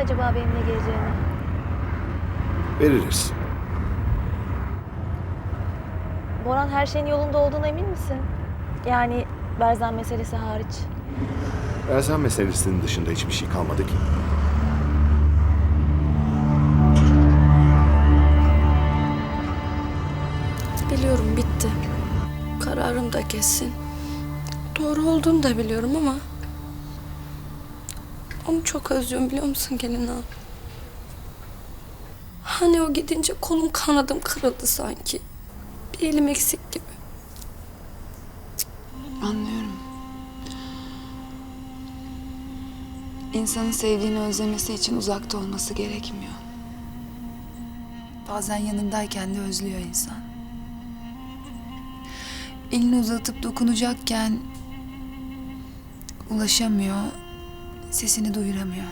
acaba benimle geleceğini? Veririz. Boran her şeyin yolunda olduğuna emin misin? Yani Berzan meselesi hariç. Erzan meselesinin dışında hiçbir şey kalmadı ki. Biliyorum bitti. Kararım da kesin. Doğru olduğunu da biliyorum ama... Onu çok özlüyorum biliyor musun gelin ağam? Hani o gidince kolum kanadım kırıldı sanki. Bir elim eksik gibi. Anlıyorum. İnsanın sevdiğini özlemesi için uzakta olması gerekmiyor. Bazen yanındayken de özlüyor insan. Elini uzatıp dokunacakken ulaşamıyor, sesini duyuramıyor.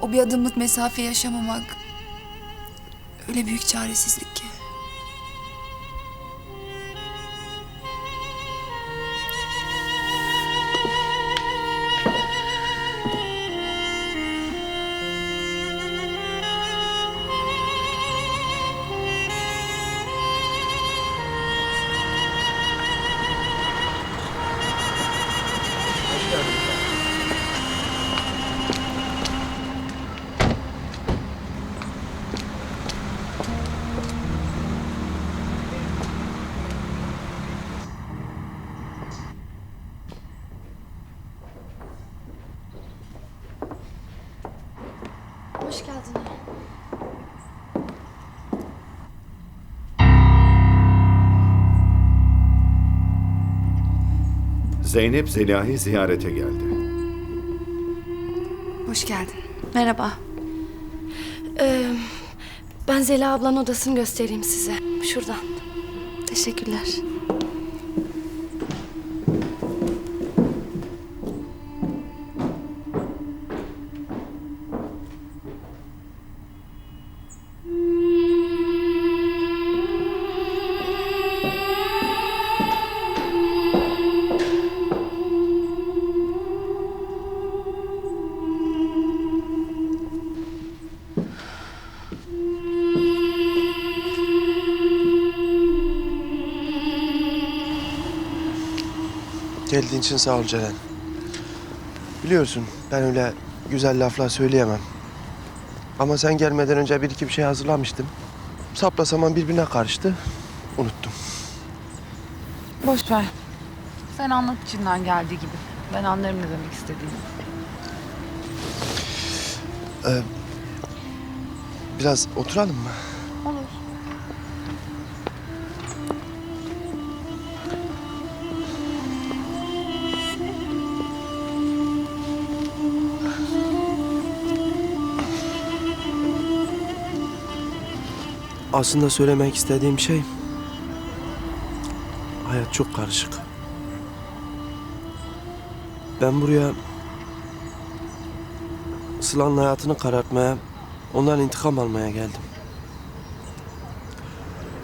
O bir adımlık mesafe yaşamamak öyle büyük çaresizlik ki. Zeynep Zeliha'yı ziyarete geldi. Hoş geldin. Merhaba. Ee, ben Zeliha ablanın odasını göstereyim size. Şuradan. Teşekkürler. Geldiğin için sağ ol Ceren. Biliyorsun ben öyle güzel laflar söyleyemem. Ama sen gelmeden önce bir iki bir şey hazırlamıştım. Sapla saman birbirine karıştı. Unuttum. Boş ver. Sen anlat içinden geldiği gibi. Ben anlarım ne demek istediğini. Ee, biraz oturalım mı? Aslında söylemek istediğim şey... Hayat çok karışık. Ben buraya... Sıla'nın hayatını karartmaya, ondan intikam almaya geldim.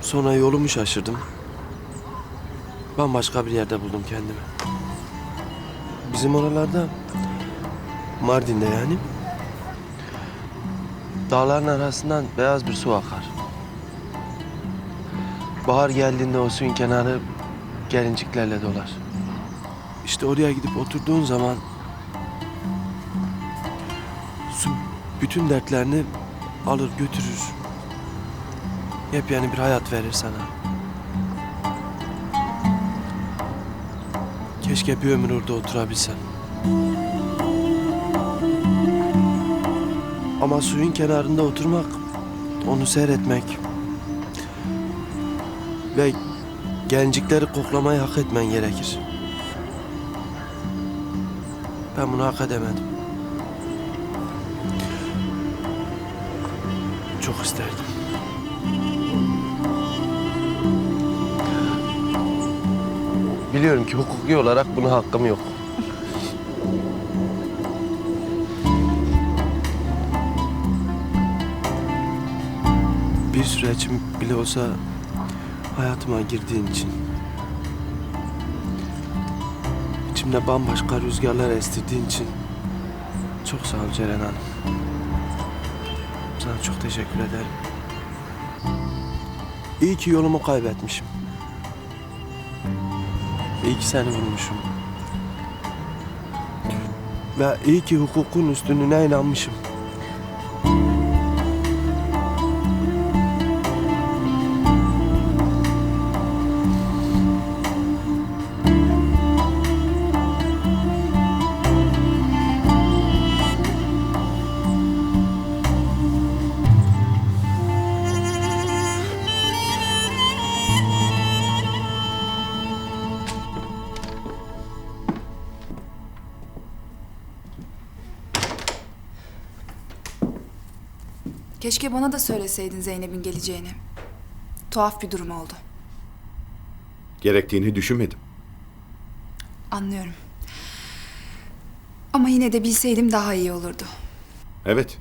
Sonra yolumu şaşırdım. Bambaşka bir yerde buldum kendimi. Bizim oralarda, Mardin'de yani, dağların arasından beyaz bir su akar. Bahar geldiğinde o suyun kenarı gelinciklerle dolar. İşte oraya gidip oturduğun zaman su bütün dertlerini alır götürür. Yepyeni bir hayat verir sana. Keşke bir ömür orada oturabilsem. Ama suyun kenarında oturmak, onu seyretmek, ve gencikleri koklamayı hak etmen gerekir. Ben bunu hak edemedim. Çok isterdim. Biliyorum ki hukuki olarak buna hakkım yok. Bir süre için bile olsa hayatıma girdiğin için. İçimde bambaşka rüzgarlar estirdiğin için Çok sağ ol Ceren Hanım. Sana çok teşekkür ederim. İyi ki yolumu kaybetmişim. İyi ki seni vurmuşum. Ve iyi ki hukukun üstünlüğüne inanmışım. Keşke bana da söyleseydin Zeynep'in geleceğini. Tuhaf bir durum oldu. Gerektiğini düşünmedim. Anlıyorum. Ama yine de bilseydim daha iyi olurdu. Evet.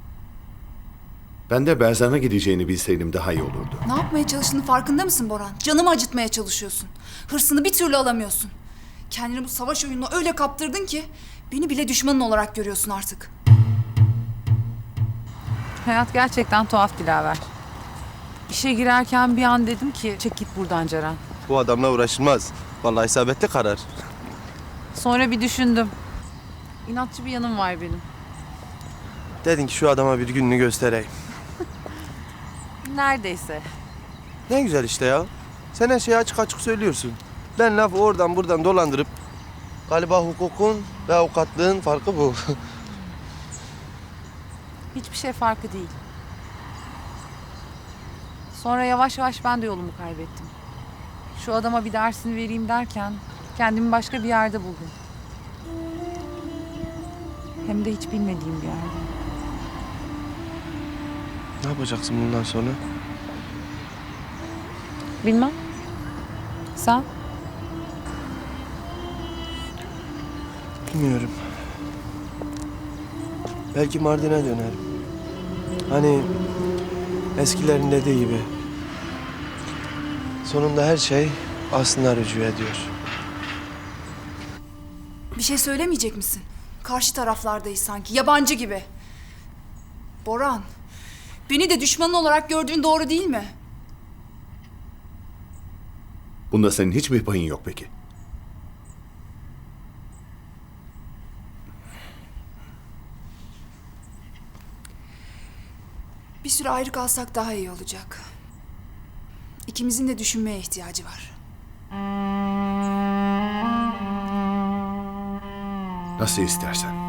Ben de Berzan'a gideceğini bilseydim daha iyi olurdu. Ne yapmaya çalıştığını farkında mısın Boran? Canımı acıtmaya çalışıyorsun. Hırsını bir türlü alamıyorsun. Kendini bu savaş oyununa öyle kaptırdın ki beni bile düşmanın olarak görüyorsun artık. Hayat gerçekten tuhaf Dilaver. İşe girerken bir an dedim ki çek git buradan Ceren. Bu adamla uğraşılmaz. Vallahi isabetli karar. Sonra bir düşündüm. İnatçı bir yanım var benim. Dedin ki şu adama bir gününü göstereyim. Neredeyse. Ne güzel işte ya. Sen her şeyi açık açık söylüyorsun. Ben lafı oradan buradan dolandırıp galiba hukukun ve avukatlığın farkı bu. Hiçbir şey farkı değil. Sonra yavaş yavaş ben de yolumu kaybettim. Şu adama bir dersini vereyim derken kendimi başka bir yerde buldum. Hem de hiç bilmediğim bir yerde. ne yapacaksın bundan sonra? Bilmem. Sen? Bilmiyorum. Belki Mardin'e dönerim. Hani eskilerin dediği gibi. Sonunda her şey aslına rücu ediyor. Bir şey söylemeyecek misin? Karşı taraflardayız sanki. Yabancı gibi. Boran. Beni de düşmanın olarak gördüğün doğru değil mi? Bunda senin hiçbir payın yok peki. Bir süre ayrı kalsak daha iyi olacak. İkimizin de düşünmeye ihtiyacı var. Nasıl istersen.